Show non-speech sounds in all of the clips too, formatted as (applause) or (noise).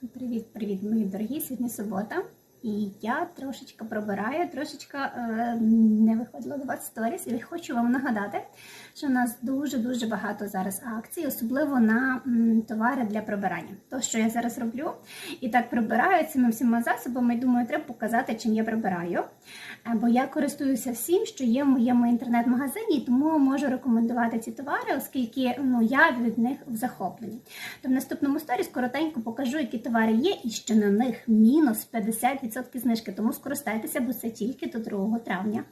Привіт-привіт, мої дорогі! Сьогодні субота. І я трошечки пробираю, трошечки е, не виходила до вас сторіс, і хочу вам нагадати, що у нас дуже-дуже багато зараз акцій, особливо на м, товари для прибирання. То, що я зараз роблю, і так прибираю цими всіма засобами, і думаю, треба показати, чим я прибираю. Е, Бо я користуюся всім, що є в моєму інтернет-магазині, тому можу рекомендувати ці товари, оскільки ну, я від них в захопленні. То в наступному сторіс коротенько покажу, які товари є, і що на них мінус 50% знижки. Тому скористайтеся, бо це тільки до 2 травня.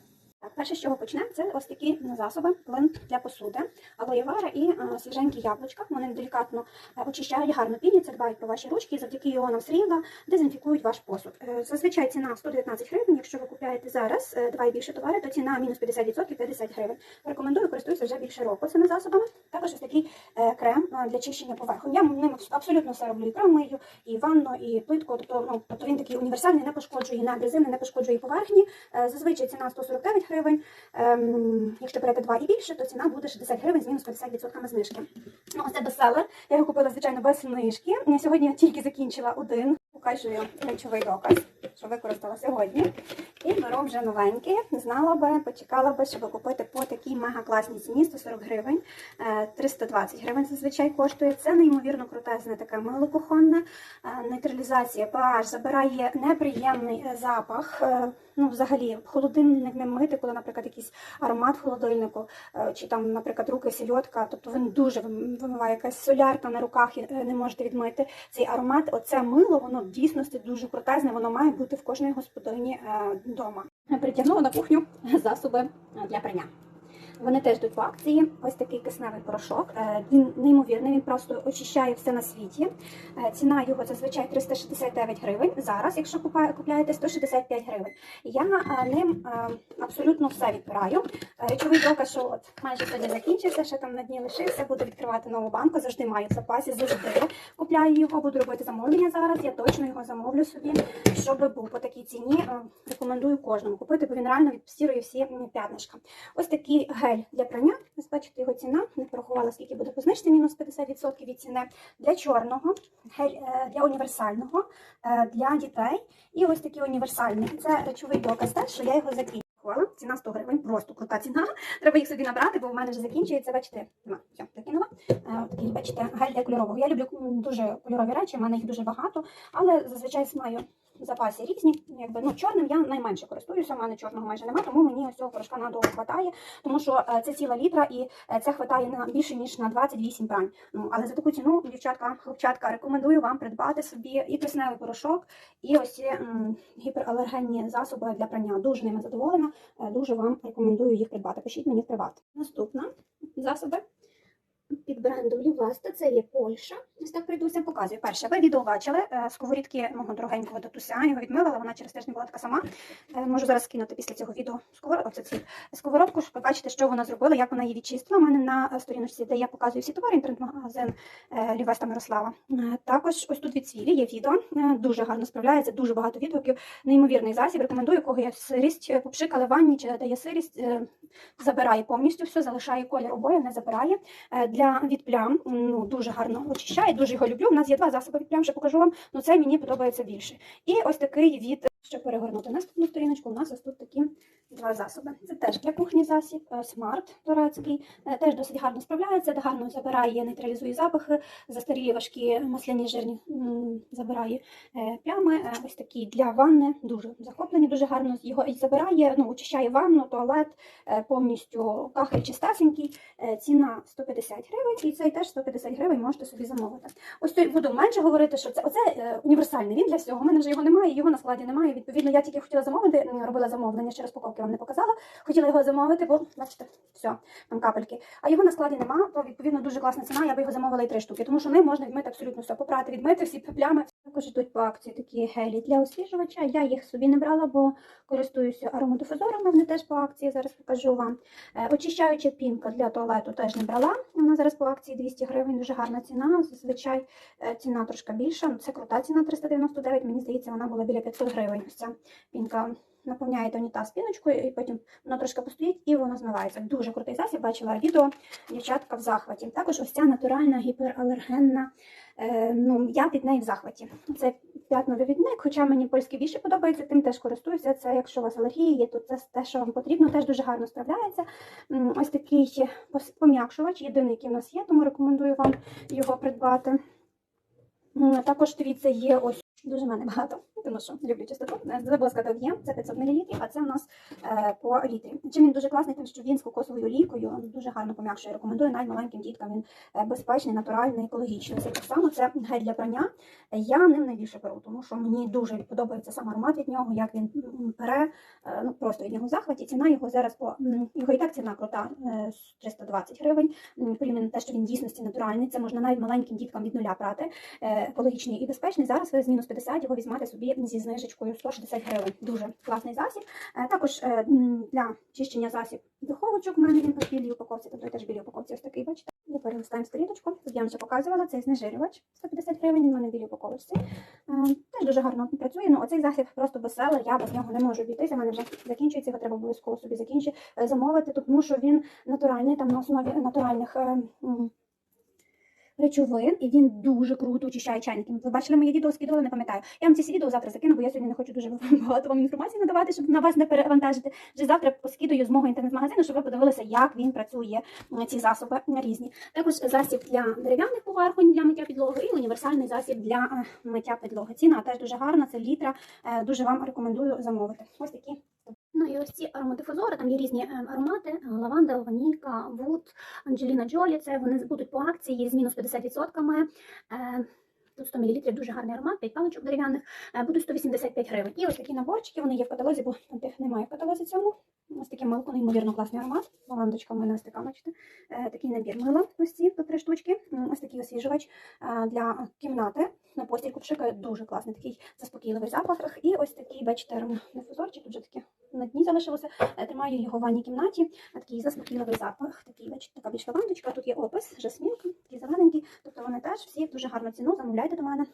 Перше, з чого почнемо, це ось такі засоби плин для посуди, алоєвера і е, свіженькі яблучка. Вони делікатно е, очищають, гарно піняться, дбають про ваші ручки, і завдяки іонам срібла дезінфікують ваш посуд. Е, зазвичай ціна 119 гривень. Якщо ви купуєте зараз два і більше товари, то ціна мінус 50% 50 гривень. Рекомендую користуюся вже більше року цими засобами. Також ось такий крем для чищення поверхонь. Я ним абсолютно все роблю. І крем мию, і ванну, і плитку. Тобто, ну, тобто він такий універсальний, не пошкоджує абразивний, не пошкоджує поверхні. Зазвичай ціна 149 гривень. Ем, якщо берете два і більше, то ціна буде 60 гривень з мінус 50% знижки. Ну, це бестселер. Я його купила, звичайно, без знижки. Сьогодні я тільки закінчила один. Покажу речовий доказ, що використала сьогодні. І беру вже новенький. Знала би, почекала би, щоб купити по такій мега класній ціні 140 гривень, Е, 320 гривень зазвичай коштує. Це неймовірно крутезне таке мило кухонне. Е, Нейтралізація pH забирає неприємний е, запах. Е, Ну, взагалі, холодильник не мити, коли, наприклад, якийсь аромат в холодильнику, е, чи там, наприклад, руки сільотка, тобто він дуже вимиває якась солярка на руках, е, не можете відмити цей аромат. Оце мило, воно дійсності дуже протезне, воно має бути в кожної господині вдома. Притягнула на кухню засоби е, для прання. Вони теж йдуть в акції. Ось такий кисневий порошок. Е, Він неймовірний, він просто очищає все на світі. Е, Ціна його зазвичай 369 гривень. Зараз, якщо купляєте, 165 гривень. Я е, ним абсолютно все відбираю. Е, Речовий доказ, що от майже сьогодні закінчився, ще там на дні лишився. Буду відкривати нову банку. Завжди маю в запасі, завжди купляю його. Буду робити замовлення зараз. Я точно його замовлю собі, щоб був по такій ціні. Рекомендую кожному купити, бо він реально відстірує всі п'ятнишка. Ось такий гель для прання. Ось бачите, його ціна. Не порахувала, скільки буде по мінус 50% від ціни. Для чорного, гель е, для універсального, е, для дітей. І ось такий універсальний. Це речовий доказ теж, що я його закінчувала. Ціна 100 гривень, просто крута ціна. Треба їх собі набрати, бо в мене вже закінчується. Бачите, нема. Все, закинула. Е, Такий, бачите, гель для кольорового. Я люблю дуже кольорові речі, в мене їх дуже багато, але зазвичай маю в запасі різні. Якби ну чорним я найменше користуюся. У мене чорного майже немає, тому мені ось цього порошка надовго хватає, тому що е, це ціла літра і е, це хватає на більше ніж на 28 прань. Ну але за таку ціну, дівчатка, хлопчатка, рекомендую вам придбати собі і кисневий порошок, і ось ці гіпералергенні засоби для прання. Дуже ними задоволена. Е, Дуже вам рекомендую їх придбати. Пишіть мені в приват. Наступна засоби під брендом Лівеста, це є Польща. Ось так прийдуся, показую. Перше, ви відео бачили е, сковорідки мого дорогенького татуся. Його відмила, але вона через тиждень була така сама. Е, Можу зараз скинути після цього відео сковородку. Сковородку, щоб ви бачите, що вона зробила, як вона її відчистила. У мене на сторіночці, де я показую всі товари, інтернет-магазин е, Лівеста Мирослава. Також ось тут від Цвілі є відео. Дуже гарно справляється, дуже багато відгуків. Неймовірний засіб. Рекомендую, кого є сирість, попшикали в ванні чи дає сирість. Забирає повністю все, залишає колір обоїв, не забирає. Для від плям ну, дуже гарно очищає, дуже його люблю. У нас є два засоби плям, ще покажу вам, але цей мені подобається більше. І ось такий від, щоб перегорнути наступну сторіночку, у нас ось тут такі два засоби. Це теж для кухні засіб, е, смарт турецький, е, теж досить гарно справляється, гарно забирає, нейтралізує запахи, застарілі важкі масляні жирні забирає е, плями. Ось такі для ванни, дуже захоплені, дуже гарно його і забирає, ну, очищає ванну, туалет, повністю кахель чистесенький. Ціна 150 гривень, і цей теж 150 гривень можете собі замовити. Ось буду менше говорити, що це оце універсальний. Він для всього. У мене вже його немає, його на складі немає. Відповідно, я тільки хотіла замовити, робила замовлення ще розпаковки вам не показала. Хотіла його замовити, бо бачите, все, там капельки. А його на складі нема, то відповідно дуже класна ціна. Я би його замовила і три штуки, тому що ним можна відмити абсолютно все, попрати, відмити всі плями. Також йдуть по акції такі гелі для освіжувача. Я їх собі не брала, бо користуюся ароматофазорами. Вони теж по акції. Зараз покажу вам. Е, Очищаюча пінка для туалету теж не брала. Вона зараз по акції 200 гривень, дуже гарна ціна. Зазвичай е, ціна трошки більша. Це крута ціна 399, мені здається, вона була біля 500 гривень. Ось ця пінка. Наповняєте унітаз піночкою, і потім воно трошки постоїть і воно змивається. Дуже крутий засіб, бачила відео, дівчатка в захваті. Також ось ця натуральна гіпералергенна. Е, ну, я від неї в захваті. Це п'ятновивідник, хоча мені польський більше подобається, тим теж користуюся. Це якщо у вас алергії є, то це те, що вам потрібно, теж дуже гарно справляється. Ось такий пом'якшувач, єдиний, який в нас є, тому рекомендую вам його придбати. Також дивіться, є ось Дуже мене багато, тому що люблю чистоту. Е, забула сказати об'єм, це 500 мл, а це у нас е, по літрі. Чим він дуже класний, тим що він з кокосовою лікою дуже гарно пом'якшує. Рекомендую Наймаленьким діткам. Він е, безпечний, натуральний, екологічний. Це так само це гель для прання. Я ним найбільше беру, тому що мені дуже подобається сам аромат від нього, як він бере, е, ну просто від нього захваті. Ціна його зараз по його і так ціна крута 320 гривень. Порівняно те, що він дійсності натуральний. Це можна навіть маленьким діткам від нуля прати, екологічний і безпечний. Зараз ви зміну 250, його візьмати собі зі знижечкою 160 гривень. Дуже класний засіб. Е, також е, для чищення засіб духовочок, в мене він в білій упаковці, тобто теж в білій упаковці ось такий, бачите. І перелистаємо сторіночку. Я вам вже показувала, цей знежирювач 150 гривень, він в мене в білій упаковці. Е, теж дуже гарно працює. Ну, Оцей засіб просто веселий, я без нього не можу обійтися, в мене вже закінчується, його треба обов'язково собі закінчити, замовити, тому що він натуральний, там на основі натуральних. Речовин, і він дуже круто очищає чайники. Ви бачили моє відео, скидували, не пам'ятаю. Я вам ці відео завтра закину, бо я сьогодні не хочу дуже (laughs) багато вам інформації надавати, щоб на вас не перевантажити. Вже завтра поскидую з мого інтернет-магазину, щоб ви подивилися, як він працює, ці засоби різні. Також засіб для дерев'яних поверхонь для миття підлоги і універсальний засіб для е, миття підлоги. Ціна теж дуже гарна, це літра. Е, Дуже вам рекомендую замовити. Ось такі. Ну і ось ці аромадифузори, там є різні е, аромати: е, лаванда, ванілька, вуд, Анджеліна Джолі. Це вони будуть по акції з мінус 50%. Е, Тут 100 мл, дуже гарний аромат, 5 паличок дерев'яних, будуть 185 гривень. І ось такі наборчики, вони є в каталозі, бо там тих немає в каталозі цьому. Ось таке милко, неймовірно класний аромат. Лавандочка в мене ось така, бачите. Такий набір мила, ось ці по три штучки. Ось такий освіжувач для кімнати. На постільку пшикає дуже класний, такий заспокійливий запах. І ось такий, бачите, аромадифузорчик, тут вже таке на дні залишилося. Е, Тримаю його в ванній кімнаті. А Такий заспокійливий запах, такий, бачите, така більш лавандочка. Тут є опис, жасмінка, такий зелененький. Тобто вони теж всі дуже гарну ціну. Замовляйте до мене.